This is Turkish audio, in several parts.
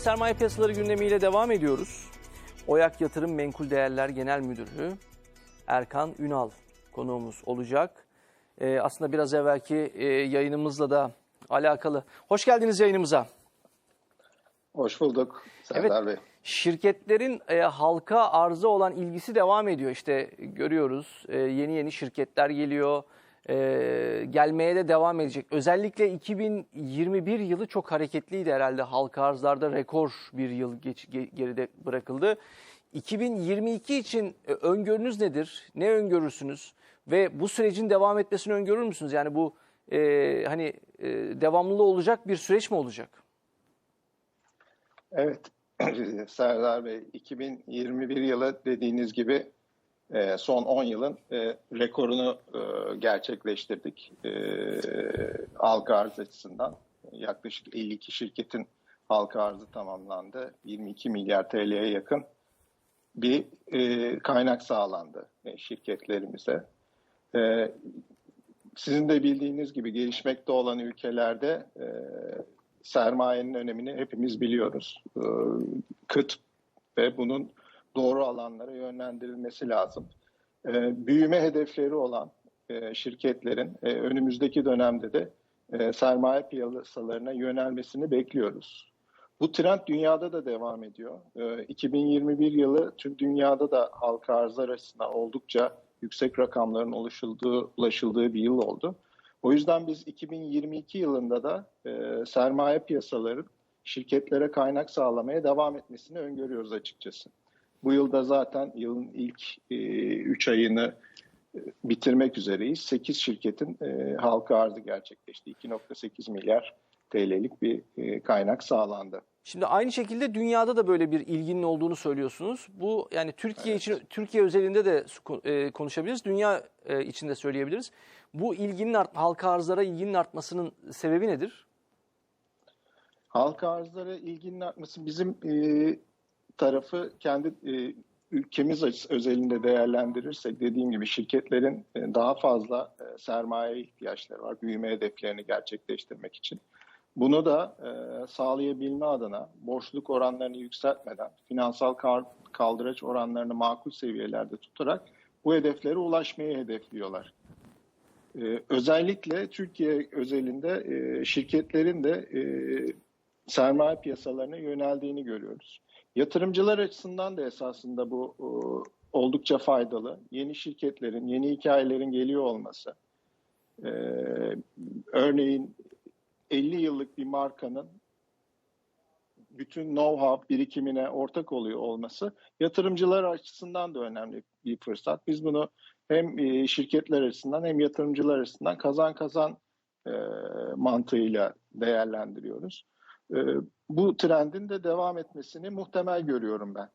sermaye piyasaları gündemiyle devam ediyoruz. Oyak Yatırım Menkul Değerler Genel Müdürü Erkan Ünal konuğumuz olacak. Ee, aslında biraz evvelki e, yayınımızla da alakalı. Hoş geldiniz yayınımıza. Hoş bulduk Serdar Bey. Şirketlerin e, halka arza olan ilgisi devam ediyor. İşte görüyoruz e, yeni yeni şirketler geliyor. E, gelmeye de devam edecek. Özellikle 2021 yılı çok hareketliydi herhalde. Halka arzlarda rekor bir yıl geç, ge- geride bırakıldı. 2022 için e, öngörünüz nedir? Ne öngörürsünüz? Ve bu sürecin devam etmesini öngörür müsünüz? Yani bu e, hani e, devamlı olacak bir süreç mi olacak? Evet Serdar Bey 2021 yılı dediğiniz gibi e, son 10 yılın e, rekorunu e, gerçekleştirdik. E, halka arz açısından yaklaşık 52 şirketin halka arzı tamamlandı. 22 milyar TL'ye yakın bir kaynak sağlandı şirketlerimize. Sizin de bildiğiniz gibi gelişmekte olan ülkelerde sermayenin önemini hepimiz biliyoruz. Kıt ve bunun doğru alanlara yönlendirilmesi lazım. E, büyüme hedefleri olan e, şirketlerin e, önümüzdeki dönemde de e, sermaye piyasalarına yönelmesini bekliyoruz. Bu trend dünyada da devam ediyor. E, 2021 yılı tüm dünyada da halka arzlar arasında oldukça yüksek rakamların ulaşıldığı, ulaşıldığı bir yıl oldu. O yüzden biz 2022 yılında da e, sermaye piyasaların şirketlere kaynak sağlamaya devam etmesini öngörüyoruz açıkçası. Bu yılda zaten yılın ilk 3 e, ayını e, bitirmek üzereyiz. 8 şirketin e, halka arzı gerçekleşti. 2.8 milyar TL'lik bir e, kaynak sağlandı. Şimdi aynı şekilde dünyada da böyle bir ilginin olduğunu söylüyorsunuz. Bu yani Türkiye evet. için Türkiye özelinde de e, konuşabiliriz. Dünya e, içinde söyleyebiliriz. Bu ilginin art, halka arzlara ilginin artmasının sebebi nedir? Halka arzlara ilginin artması bizim e, tarafı kendi e, ülkemiz özelinde değerlendirirsek dediğim gibi şirketlerin e, daha fazla e, sermaye ihtiyaçları var büyüme hedeflerini gerçekleştirmek için. Bunu da e, sağlayabilme adına borçluluk oranlarını yükseltmeden finansal kaldıraç oranlarını makul seviyelerde tutarak bu hedeflere ulaşmayı hedefliyorlar. Özellikle Türkiye özelinde şirketlerin de sermaye piyasalarına yöneldiğini görüyoruz. Yatırımcılar açısından da esasında bu e, oldukça faydalı. Yeni şirketlerin, yeni hikayelerin geliyor olması. E, örneğin 50 yıllık bir markanın bütün know-how birikimine ortak oluyor olması yatırımcılar açısından da önemli bir fırsat. Biz bunu hem e, şirketler açısından hem yatırımcılar açısından kazan kazan mantığıyla değerlendiriyoruz. E, bu trendin de devam etmesini muhtemel görüyorum ben.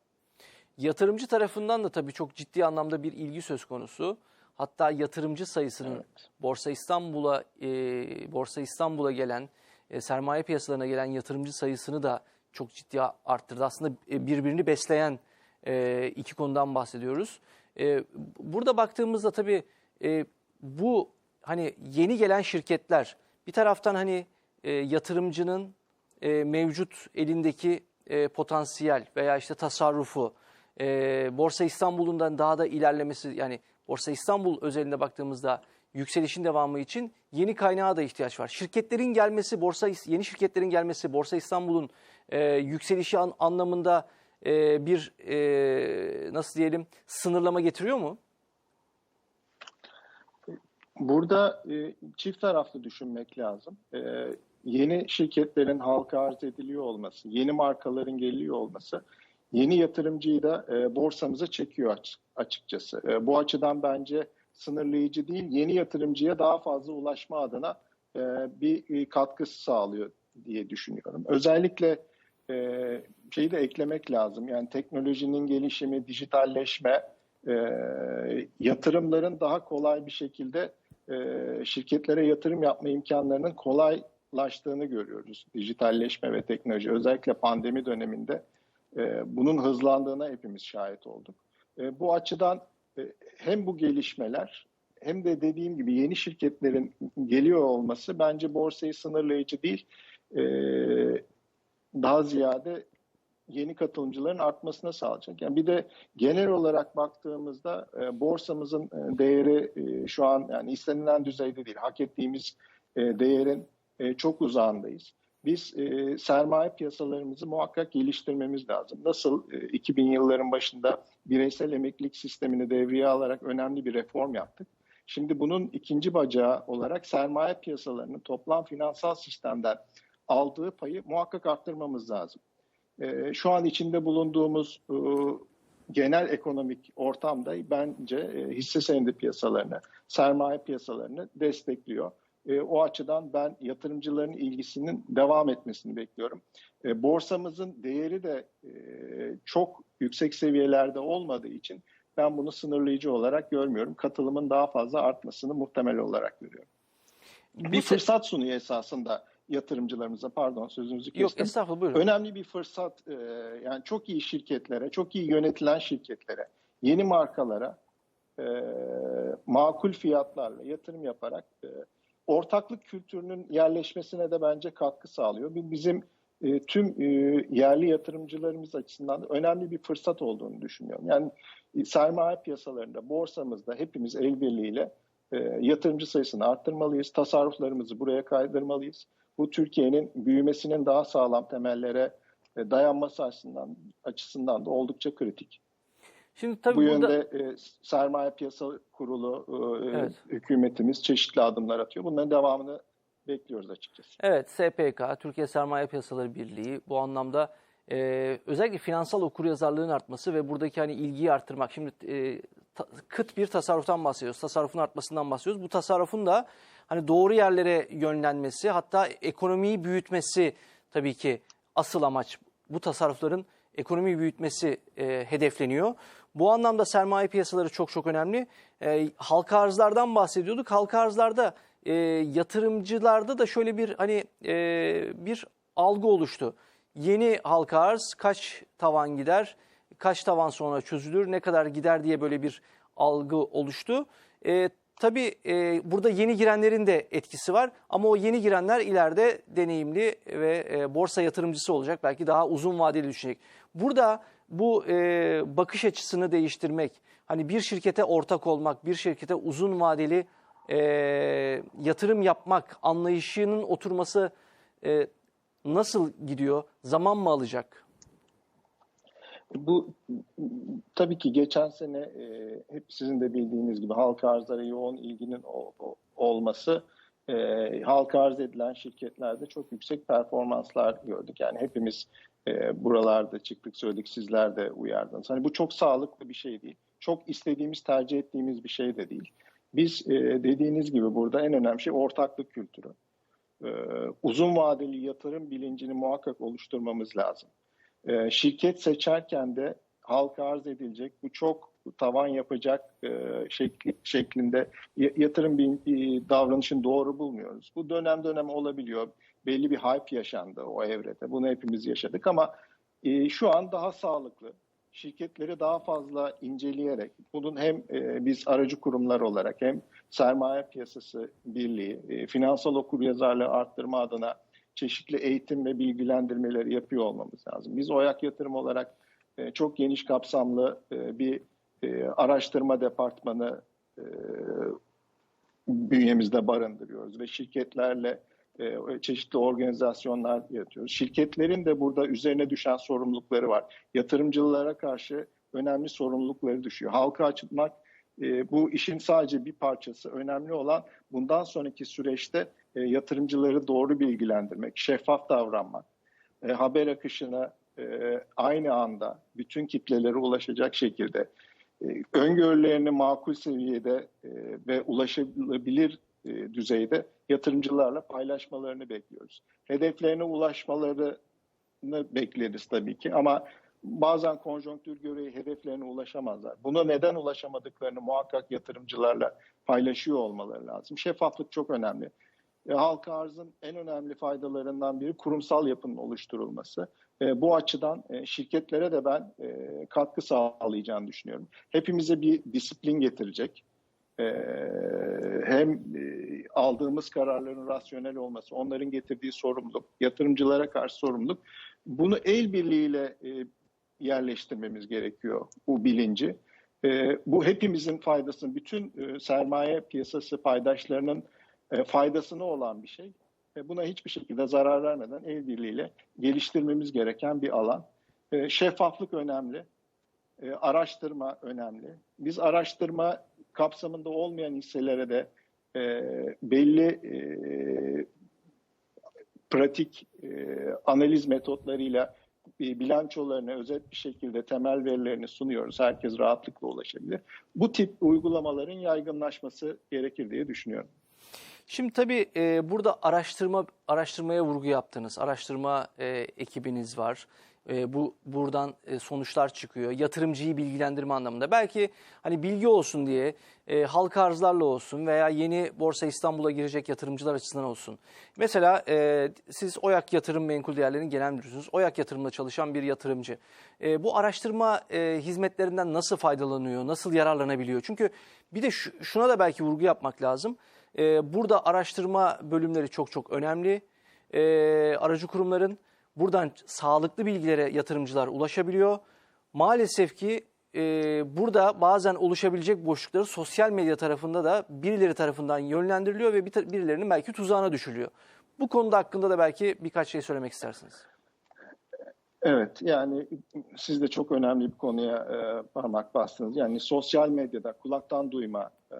Yatırımcı tarafından da tabii çok ciddi anlamda bir ilgi söz konusu. Hatta yatırımcı sayısının evet. Borsa İstanbul'a e, Borsa İstanbul'a gelen e, sermaye piyasalarına gelen yatırımcı sayısını da çok ciddi arttırdı. Aslında e, birbirini besleyen e, iki konudan bahsediyoruz. E, burada baktığımızda tabii e, bu hani yeni gelen şirketler bir taraftan hani e, yatırımcının e, mevcut elindeki e, potansiyel veya işte tasarrufu e, Borsa İstanbul'undan daha da ilerlemesi yani Borsa İstanbul özelinde baktığımızda yükselişin devamı için yeni kaynağa da ihtiyaç var. Şirketlerin gelmesi, borsa yeni şirketlerin gelmesi Borsa İstanbul'un e, yükselişi an, anlamında e, bir e, nasıl diyelim sınırlama getiriyor mu? Burada e, çift taraflı düşünmek lazım. E, yeni şirketlerin halka arz ediliyor olması, yeni markaların geliyor olması yeni yatırımcıyı da e, borsamıza çekiyor açıkçası. E, bu açıdan bence sınırlayıcı değil, yeni yatırımcıya daha fazla ulaşma adına e, bir katkısı sağlıyor diye düşünüyorum. Özellikle e, şeyi de eklemek lazım. Yani teknolojinin gelişimi, dijitalleşme, e, yatırımların daha kolay bir şekilde e, şirketlere yatırım yapma imkanlarının kolaylaştığını görüyoruz. Dijitalleşme ve teknoloji özellikle pandemi döneminde e, bunun hızlandığına hepimiz şahit olduk. E, bu açıdan e, hem bu gelişmeler hem de dediğim gibi yeni şirketlerin geliyor olması bence borsayı sınırlayıcı değil, daha ziyade yeni katılımcıların artmasına sağlayacak. Yani bir de genel olarak baktığımızda e, borsamızın değeri e, şu an yani istenilen düzeyde değil. Hak ettiğimiz e, değerin e, çok uzağındayız. Biz e, sermaye piyasalarımızı muhakkak geliştirmemiz lazım. Nasıl e, 2000 yılların başında bireysel emeklilik sistemini devreye alarak önemli bir reform yaptık. Şimdi bunun ikinci bacağı olarak sermaye piyasalarının toplam finansal sistemden aldığı payı muhakkak arttırmamız lazım. E, şu an içinde bulunduğumuz e, genel ekonomik ortamda bence e, hisse senedi piyasalarını, sermaye piyasalarını destekliyor. E, o açıdan ben yatırımcıların ilgisinin devam etmesini bekliyorum. E, borsamızın değeri de e, çok yüksek seviyelerde olmadığı için ben bunu sınırlayıcı olarak görmüyorum. Katılımın daha fazla artmasını muhtemel olarak görüyorum. Bir, fırsat sunuyor esasında yatırımcılarımıza. Pardon sözünüzü kestim. Yok estağfurullah buyurun. Önemli bir fırsat e, yani çok iyi şirketlere, çok iyi yönetilen şirketlere, yeni markalara e, makul fiyatlarla yatırım yaparak e, ortaklık kültürünün yerleşmesine de bence katkı sağlıyor. Bizim e, tüm e, yerli yatırımcılarımız açısından da önemli bir fırsat olduğunu düşünüyorum. Yani e, sermaye piyasalarında, borsamızda hepimiz el birliğiyle e, yatırımcı sayısını arttırmalıyız. Tasarruflarımızı buraya kaydırmalıyız. Bu Türkiye'nin büyümesinin daha sağlam temellere e, dayanması açısından, açısından da oldukça kritik. Şimdi tabii Bu burada... yönde e, sermaye piyasa kurulu, e, Evet. hükümetimiz çeşitli adımlar atıyor. Bunların devamını bekliyoruz açıkçası. Evet, SPK, Türkiye Sermaye Piyasaları Birliği bu anlamda e, özellikle finansal okuryazarlığın artması ve buradaki hani ilgiyi arttırmak. Şimdi e, ta- kıt bir tasarruftan bahsediyoruz. Tasarrufun artmasından bahsediyoruz. Bu tasarrufun da hani doğru yerlere yönlenmesi, hatta ekonomiyi büyütmesi tabii ki asıl amaç. Bu tasarrufların ekonomiyi büyütmesi e, hedefleniyor. Bu anlamda sermaye piyasaları çok çok önemli. E, halka arzlardan bahsediyorduk. Halka arzlarda e, yatırımcılarda da şöyle bir hani e, bir algı oluştu. Yeni halka arz kaç tavan gider, kaç tavan sonra çözülür, ne kadar gider diye böyle bir algı oluştu. E, tabii e, burada yeni girenlerin de etkisi var ama o yeni girenler ileride deneyimli ve e, borsa yatırımcısı olacak. Belki daha uzun vadeli düşünecek. Burada bu e, bakış açısını değiştirmek, hani bir şirkete ortak olmak, bir şirkete uzun vadeli e, yatırım yapmak anlayışının oturması e, nasıl gidiyor? Zaman mı alacak? Bu tabii ki geçen sene e, hep sizin de bildiğiniz gibi halka arzlara yoğun ilginin o- o- olması e, halka arz edilen şirketlerde çok yüksek performanslar gördük. Yani hepimiz e, buralarda çıktık söyledik sizler de uyardınız. Hani bu çok sağlıklı bir şey değil. Çok istediğimiz tercih ettiğimiz bir şey de değil. Biz e, dediğiniz gibi burada en önemli şey ortaklık kültürü. E, uzun vadeli yatırım bilincini muhakkak oluşturmamız lazım. E, şirket seçerken de halka arz edilecek bu çok tavan yapacak e, şekli, şeklinde yatırım bir, bir davranışın doğru bulmuyoruz. Bu dönem dönem olabiliyor. Belli bir hype yaşandı o evrede. Bunu hepimiz yaşadık ama e, şu an daha sağlıklı. Şirketleri daha fazla inceleyerek bunun hem e, biz aracı kurumlar olarak hem sermaye piyasası birliği, e, finansal okuryazarlığı arttırma adına çeşitli eğitim ve bilgilendirmeleri yapıyor olmamız lazım. Biz OYAK yatırım olarak e, çok geniş kapsamlı e, bir e, araştırma departmanı e, bünyemizde barındırıyoruz ve şirketlerle e, çeşitli organizasyonlar yaratıyoruz. Şirketlerin de burada üzerine düşen sorumlulukları var. Yatırımcılara karşı önemli sorumlulukları düşüyor. Halka açmak e, bu işin sadece bir parçası. Önemli olan bundan sonraki süreçte e, yatırımcıları doğru bilgilendirmek, şeffaf davranmak, e, haber akışına e, aynı anda bütün kitlelere ulaşacak şekilde öngörülerini makul seviyede e, ve ulaşılabilir e, düzeyde yatırımcılarla paylaşmalarını bekliyoruz. Hedeflerine ulaşmalarını bekleriz tabii ki ama bazen konjonktür göreği hedeflerine ulaşamazlar. Buna neden ulaşamadıklarını muhakkak yatırımcılarla paylaşıyor olmaları lazım. Şeffaflık çok önemli. E, halka arzın en önemli faydalarından biri kurumsal yapının oluşturulması. E, bu açıdan e, şirketlere de ben e, katkı sağlayacağını düşünüyorum. Hepimize bir disiplin getirecek. hem aldığımız kararların rasyonel olması, onların getirdiği sorumluluk, yatırımcılara karşı sorumluluk. Bunu el birliğiyle yerleştirmemiz gerekiyor bu bilinci. Bu hepimizin faydasını, bütün sermaye piyasası paydaşlarının e, faydasına olan bir şey. E, buna hiçbir şekilde zarar vermeden el birliğiyle geliştirmemiz gereken bir alan. E, şeffaflık önemli, e, araştırma önemli. Biz araştırma kapsamında olmayan hisselere de e, belli e, pratik e, analiz metotlarıyla e, bilançolarını özet bir şekilde temel verilerini sunuyoruz. Herkes rahatlıkla ulaşabilir. Bu tip uygulamaların yaygınlaşması gerekir diye düşünüyorum. Şimdi tabii e, burada araştırma araştırmaya vurgu yaptınız. Araştırma e, ekibiniz var. E, bu buradan e, sonuçlar çıkıyor. Yatırımcıyı bilgilendirme anlamında. Belki hani bilgi olsun diye e, halka arzlarla olsun veya yeni Borsa İstanbul'a girecek yatırımcılar açısından olsun. Mesela e, siz OYAK Yatırım Menkul Değerlerinin genel müdürüsünüz. OYAK Yatırım'da çalışan bir yatırımcı. E, bu araştırma e, hizmetlerinden nasıl faydalanıyor, nasıl yararlanabiliyor? Çünkü bir de şu, şuna da belki vurgu yapmak lazım. E, burada araştırma bölümleri çok çok önemli. E, aracı kurumların buradan sağlıklı bilgilere yatırımcılar ulaşabiliyor. Maalesef ki e, burada bazen oluşabilecek boşlukları sosyal medya tarafında da birileri tarafından yönlendiriliyor ve bir birilerinin belki tuzağına düşülüyor. Bu konuda hakkında da belki birkaç şey söylemek istersiniz. Evet, yani siz de çok önemli bir konuya e, parmak bastınız. Yani sosyal medyada kulaktan duyma e,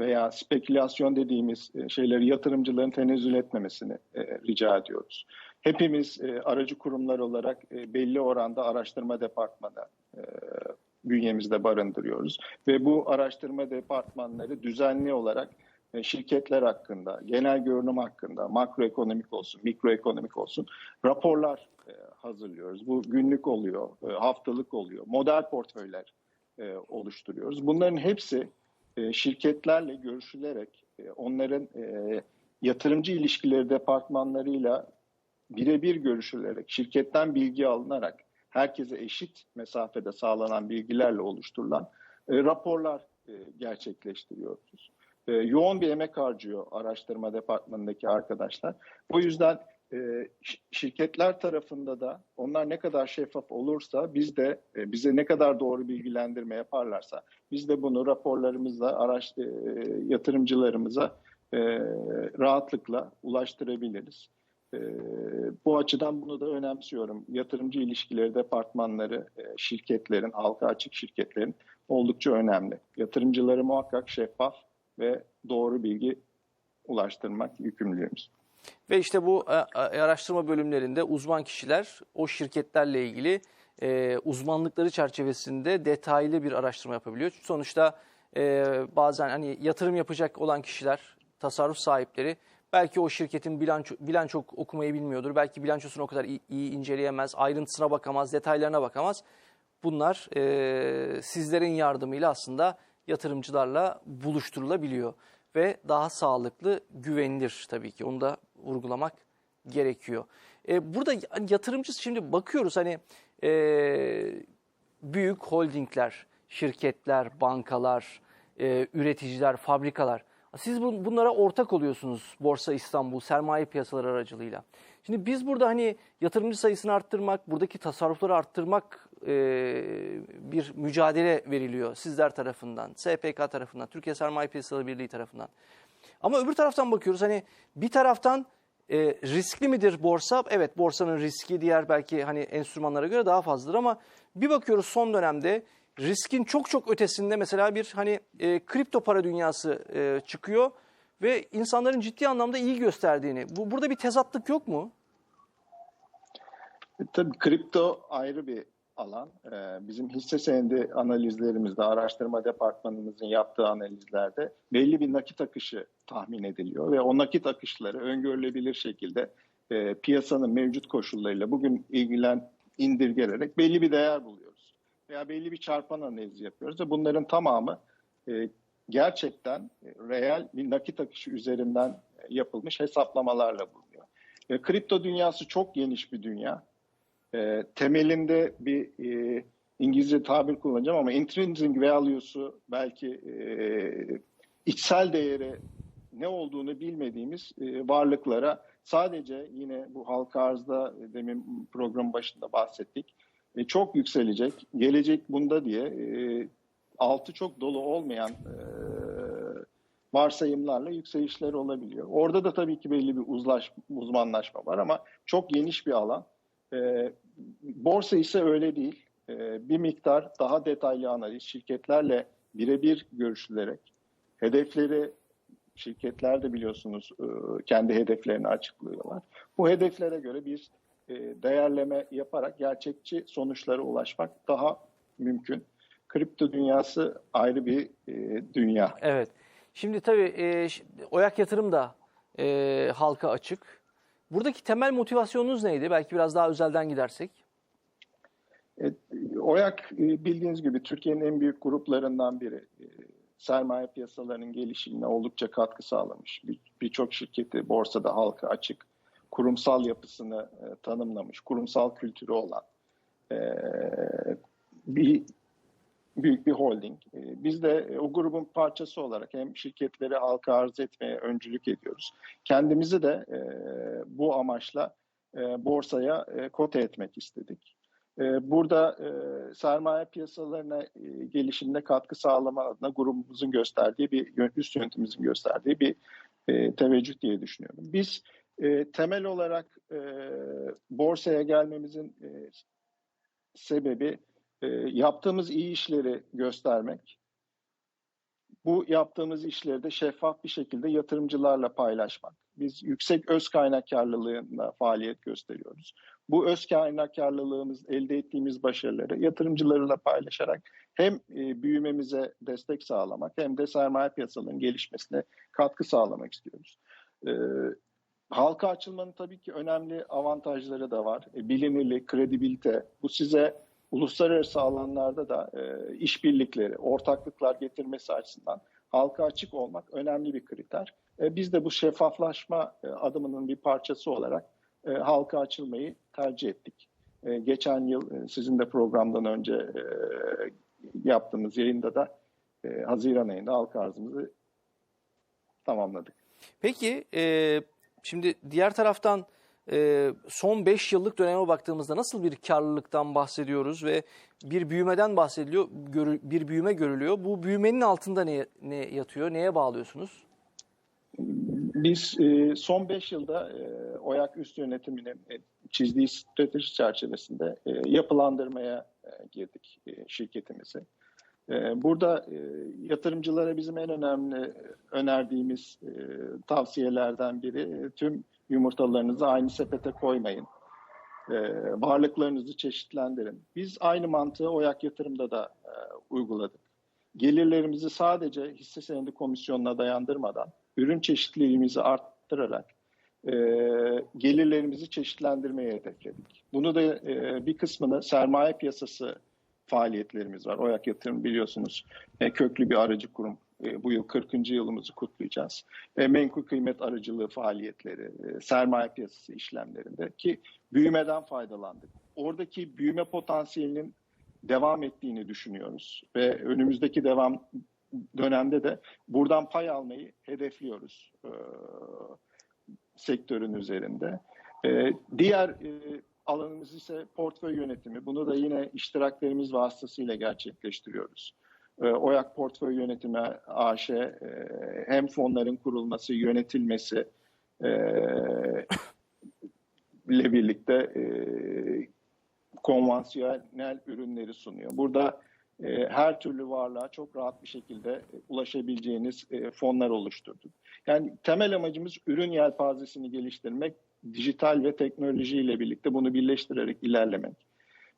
veya spekülasyon dediğimiz e, şeyleri yatırımcıların tenezzül etmemesini e, rica ediyoruz. Hepimiz e, aracı kurumlar olarak belli oranda araştırma departmanı bünyemizde barındırıyoruz. Ve bu araştırma departmanları düzenli olarak şirketler hakkında, genel görünüm hakkında, makroekonomik olsun, mikroekonomik olsun raporlar hazırlıyoruz. Bu günlük oluyor, haftalık oluyor, model portföyler oluşturuyoruz. Bunların hepsi e, şirketlerle görüşülerek, e, onların e, yatırımcı ilişkileri departmanlarıyla birebir görüşülerek, şirketten bilgi alınarak, herkese eşit mesafede sağlanan bilgilerle oluşturulan raporlar gerçekleştiriyoruz. Yoğun bir emek harcıyor araştırma departmanındaki arkadaşlar. O yüzden e, şirketler tarafında da onlar ne kadar şeffaf olursa biz de e, bize ne kadar doğru bilgilendirme yaparlarsa biz de bunu raporlarımızla araç e, yatırımcılarımıza e, rahatlıkla ulaştırabiliriz. E, bu açıdan bunu da önemsiyorum. Yatırımcı ilişkileri departmanları şirketlerin, halka açık şirketlerin oldukça önemli. Yatırımcıları muhakkak şeffaf ve doğru bilgi ulaştırmak yükümlülüğümüz. Ve işte bu e, e, araştırma bölümlerinde uzman kişiler o şirketlerle ilgili e, uzmanlıkları çerçevesinde detaylı bir araştırma yapabiliyor. Çünkü sonuçta bazen hani yatırım yapacak olan kişiler, tasarruf sahipleri belki o şirketin bilanço, bilanço okumayı bilmiyordur. Belki bilançosunu o kadar iyi, iyi inceleyemez, ayrıntısına bakamaz, detaylarına bakamaz. Bunlar e, sizlerin yardımıyla aslında yatırımcılarla buluşturulabiliyor ve daha sağlıklı, güvenilir tabii ki. Onu da vurgulamak gerekiyor. E, burada yatırımcı şimdi bakıyoruz hani e, büyük holdingler, şirketler, bankalar, e, üreticiler, fabrikalar. Siz bu, bunlara ortak oluyorsunuz Borsa İstanbul sermaye piyasaları aracılığıyla. Şimdi biz burada hani yatırımcı sayısını arttırmak, buradaki tasarrufları arttırmak e, bir mücadele veriliyor sizler tarafından, SPK tarafından, Türkiye Sermaye Piyasaları Birliği tarafından. Ama öbür taraftan bakıyoruz hani bir taraftan e, riskli midir borsa? Evet borsanın riski diğer belki hani enstrümanlara göre daha fazladır ama bir bakıyoruz son dönemde riskin çok çok ötesinde mesela bir hani e, kripto para dünyası e, çıkıyor ve insanların ciddi anlamda iyi gösterdiğini. Bu burada bir tezatlık yok mu? E, tabii kripto ayrı bir alan. Ee, bizim hisse senedi analizlerimizde, araştırma departmanımızın yaptığı analizlerde belli bir nakit akışı tahmin ediliyor ve o nakit akışları öngörülebilir şekilde e, piyasanın mevcut koşullarıyla bugün ilgilen indirgelerek belli bir değer buluyoruz. Veya belli bir çarpan analizi yapıyoruz ve bunların tamamı e, gerçekten reel bir nakit akışı üzerinden yapılmış hesaplamalarla bulunuyor. E, kripto dünyası çok geniş bir dünya e, temelinde bir e, İngilizce tabir kullanacağım ama intrinsic value'su belki e, içsel değeri ne olduğunu bilmediğimiz e, varlıklara sadece yine bu halka arzda e, demin program başında bahsettik. E, çok yükselecek, gelecek bunda diye e, altı çok dolu olmayan e, varsayımlarla yükselişler olabiliyor. Orada da tabii ki belli bir uzlaş, uzmanlaşma var ama çok geniş bir alan. E, borsa ise öyle değil. E, bir miktar daha detaylı analiz, şirketlerle birebir görüşülerek, hedefleri şirketler de biliyorsunuz e, kendi hedeflerini açıklıyorlar. Bu hedeflere göre bir e, değerleme yaparak gerçekçi sonuçlara ulaşmak daha mümkün. Kripto dünyası ayrı bir e, dünya. Evet. Şimdi tabii e, Oyak Yatırım da e, halka açık. Buradaki temel motivasyonunuz neydi? Belki biraz daha özelden gidersek. E, OYAK e, bildiğiniz gibi Türkiye'nin en büyük gruplarından biri. E, Sermaye piyasalarının gelişimine oldukça katkı sağlamış. Bir- Birçok şirketi borsada halka açık, kurumsal yapısını tanımlamış, kurumsal kültürü olan bir büyük bir holding. E, Biz de e, o grubun parçası olarak hem şirketleri halka arz etmeye öncülük ediyoruz. Kendimizi de e, bu amaçla e, borsaya kote etmek istedik. Burada sermaye piyasalarına gelişimine katkı sağlama adına grubumuzun gösterdiği bir üst yönetimimizin gösterdiği bir teveccüh diye düşünüyorum. Biz temel olarak borsaya gelmemizin sebebi e, yaptığımız iyi işleri göstermek. Bu yaptığımız işleri de şeffaf bir şekilde yatırımcılarla paylaşmak. Biz yüksek öz kaynakkarlılığında faaliyet gösteriyoruz. Bu öz kaynakkarlılığımız, elde ettiğimiz başarıları yatırımcılarla paylaşarak hem e, büyümemize destek sağlamak hem de sermaye piyasalarının gelişmesine katkı sağlamak istiyoruz. E, halka açılmanın tabii ki önemli avantajları da var. E, bilinirlik, kredibilite. Bu size uluslararası alanlarda da e, işbirlikleri, ortaklıklar getirmesi açısından halka açık olmak önemli bir kriter. E, biz de bu şeffaflaşma e, adımının bir parçası olarak e, halka açılmayı tercih ettik. E, geçen yıl e, sizin de programdan önce e, yaptığımız yayında da e, Haziran ayında halka arzımızı tamamladık. Peki e, şimdi diğer taraftan e, son 5 yıllık döneme baktığımızda nasıl bir karlılıktan bahsediyoruz ve bir büyümeden bahsediliyor, görü- bir büyüme görülüyor. Bu büyümenin altında ne, ne yatıyor, neye bağlıyorsunuz? Biz e, son 5 yılda e, OYAK üst yönetiminin e, çizdiği strateji çerçevesinde e, yapılandırmaya e, girdik e, şirketimizi. E, burada e, yatırımcılara bizim en önemli önerdiğimiz e, tavsiyelerden biri e, tüm yumurtalarınızı aynı sepete koymayın. E, varlıklarınızı çeşitlendirin. Biz aynı mantığı OYAK yatırımda da e, uyguladık. Gelirlerimizi sadece hisse senedi komisyonuna dayandırmadan ürün çeşitliliğimizi arttırarak e, gelirlerimizi çeşitlendirmeye hedefledik. Bunu da e, bir kısmını sermaye piyasası faaliyetlerimiz var. Oyak Yatırım biliyorsunuz e, köklü bir aracı kurum. E, bu yıl 40. yılımızı kutlayacağız. E, menkul kıymet aracılığı faaliyetleri, e, sermaye piyasası işlemlerinde ki büyümeden faydalandık. Oradaki büyüme potansiyelinin devam ettiğini düşünüyoruz ve önümüzdeki devam dönemde de buradan pay almayı hedefliyoruz e, sektörün üzerinde. E, diğer e, alanımız ise portföy yönetimi. Bunu da yine iştiraklerimiz vasıtasıyla gerçekleştiriyoruz. E, OYAK Portföy Yönetimi AŞ e, hem fonların kurulması, yönetilmesi e, ile birlikte e, konvansiyonel ürünleri sunuyor. Burada her türlü varlığa çok rahat bir şekilde ulaşabileceğiniz fonlar oluşturduk. Yani temel amacımız ürün yelpazesini geliştirmek, dijital ve teknolojiyle birlikte bunu birleştirerek ilerlemek.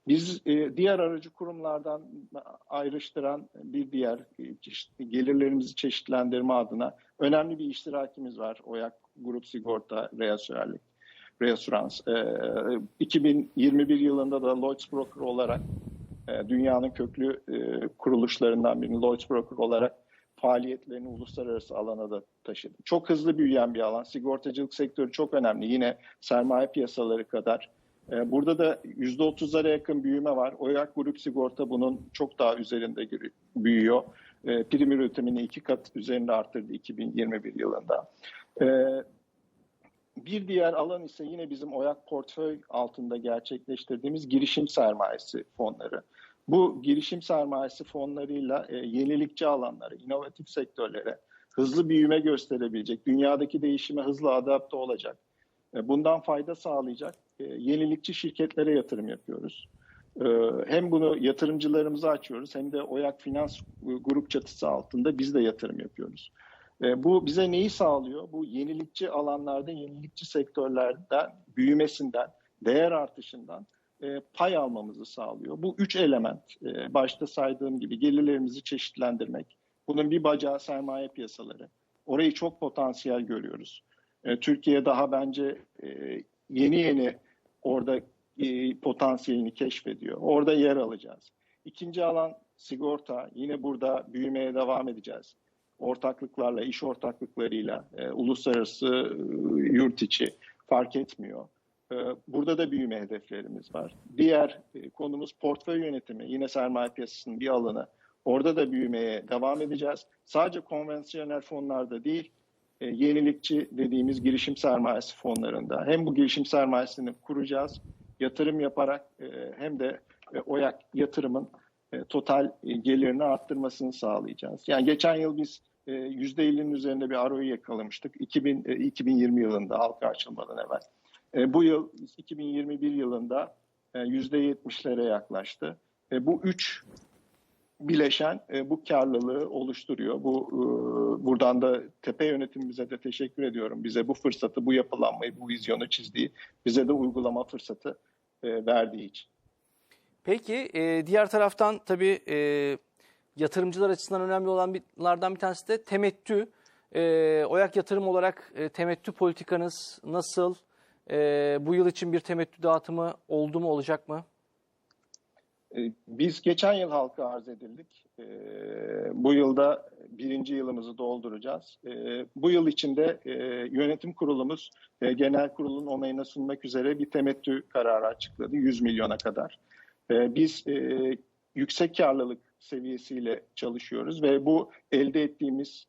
Biz e, diğer aracı kurumlardan ayrıştıran bir diğer e, çeşit- gelirlerimizi çeşitlendirme adına önemli bir iştirakimiz var. OYAK Grup Sigorta Reasürerlik. Reassurance. E, 2021 yılında da Lloyds Broker olarak e, dünyanın köklü kuruluşlarından birini Lloyds Broker olarak faaliyetlerini uluslararası alana da taşıdı. Çok hızlı büyüyen bir alan. Sigortacılık sektörü çok önemli. Yine sermaye piyasaları kadar burada da %30'lara yakın büyüme var. Oyak Grup Sigorta bunun çok daha üzerinde büyüyor. E, prim üretimini iki kat üzerinde arttırdı 2021 yılında. E, bir diğer alan ise yine bizim Oyak portföy altında gerçekleştirdiğimiz girişim sermayesi fonları. Bu girişim sermayesi fonlarıyla e, yenilikçi alanlara, inovatif sektörlere hızlı büyüme gösterebilecek, dünyadaki değişime hızlı adapte olacak, e, bundan fayda sağlayacak e, yenilikçi şirketlere yatırım yapıyoruz. E, hem bunu yatırımcılarımıza açıyoruz hem de Oyak Finans Grup çatısı altında biz de yatırım yapıyoruz. E, Bu bize neyi sağlıyor? Bu yenilikçi alanlarda, yenilikçi sektörlerden büyümesinden, değer artışından pay almamızı sağlıyor. Bu üç element, başta saydığım gibi gelirlerimizi çeşitlendirmek. Bunun bir bacağı sermaye piyasaları. Orayı çok potansiyel görüyoruz. Türkiye daha bence e, yeni yeni orada e, potansiyelini keşfediyor. Orada yer alacağız. İkinci alan sigorta. Yine burada büyümeye devam edeceğiz ortaklıklarla, iş ortaklıklarıyla, e, uluslararası, e, yurt içi fark etmiyor. E, burada da büyüme hedeflerimiz var. Diğer e, konumuz portföy yönetimi. Yine sermaye piyasasının bir alanı. Orada da büyümeye devam edeceğiz. Sadece konvansiyonel fonlarda değil, yenilikçi dediğimiz girişim sermayesi fonlarında. Hem bu girişim sermayesini kuracağız, yatırım yaparak e, hem de e, OYAK yatırımın e, total e, gelirini arttırmasını sağlayacağız. Yani geçen yıl biz e, %50'nin üzerinde bir ROI yakalamıştık 2000, e, 2020 yılında halka açılmadan evvel. E, Bu yıl 2021 yılında e, %70'lere yaklaştı. E, Bu üç bileşen e, bu karlılığı oluşturuyor. Bu e, buradan da tepe yönetimimize de teşekkür ediyorum. Bize bu fırsatı, bu yapılanmayı, bu vizyonu çizdiği, bize de uygulama fırsatı e, verdiği için. Peki e, diğer taraftan tabii e, yatırımcılar açısından önemli olanlardan bir tanesi de temettü. E, Oyak yatırım olarak e, temettü politikanız nasıl? E, bu yıl için bir temettü dağıtımı oldu mu olacak mı? E, Biz geçen yıl halka arz edildik. E, Bu yılda birinci yılımızı dolduracağız. E, Bu yıl içinde yönetim kurulumuz genel kurulun onayına sunmak üzere bir temettü kararı açıkladı 100 milyona kadar. Biz yüksek karlılık seviyesiyle çalışıyoruz ve bu elde ettiğimiz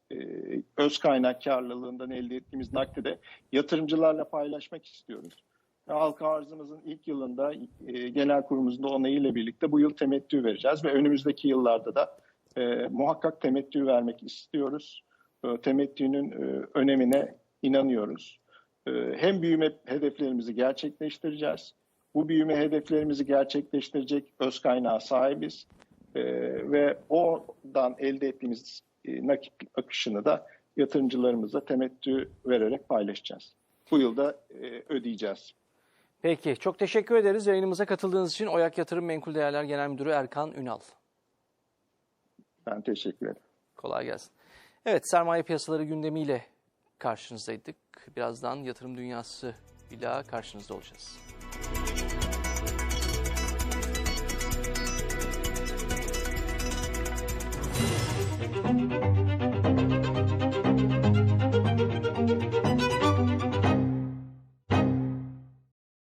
öz kaynak karlılığından elde ettiğimiz nakdi de yatırımcılarla paylaşmak istiyoruz. Halka arzımızın ilk yılında e, genel kurulumuzun da onayıyla birlikte bu yıl temettü vereceğiz ve önümüzdeki yıllarda da e, muhakkak temettü vermek istiyoruz. E, temettünün e, önemine inanıyoruz. E, hem büyüme hedeflerimizi gerçekleştireceğiz. Bu büyüme hedeflerimizi gerçekleştirecek öz kaynağa sahibiz. E, ve oradan elde ettiğimiz e, nakit akışını da yatırımcılarımıza temettü vererek paylaşacağız. Bu yılda e, ödeyeceğiz. Peki çok teşekkür ederiz yayınımıza katıldığınız için Oyak Yatırım Menkul Değerler Genel Müdürü Erkan Ünal. Ben teşekkür ederim. Kolay gelsin. Evet sermaye piyasaları gündemiyle karşınızdaydık. Birazdan yatırım dünyası ile karşınızda olacağız. Müzik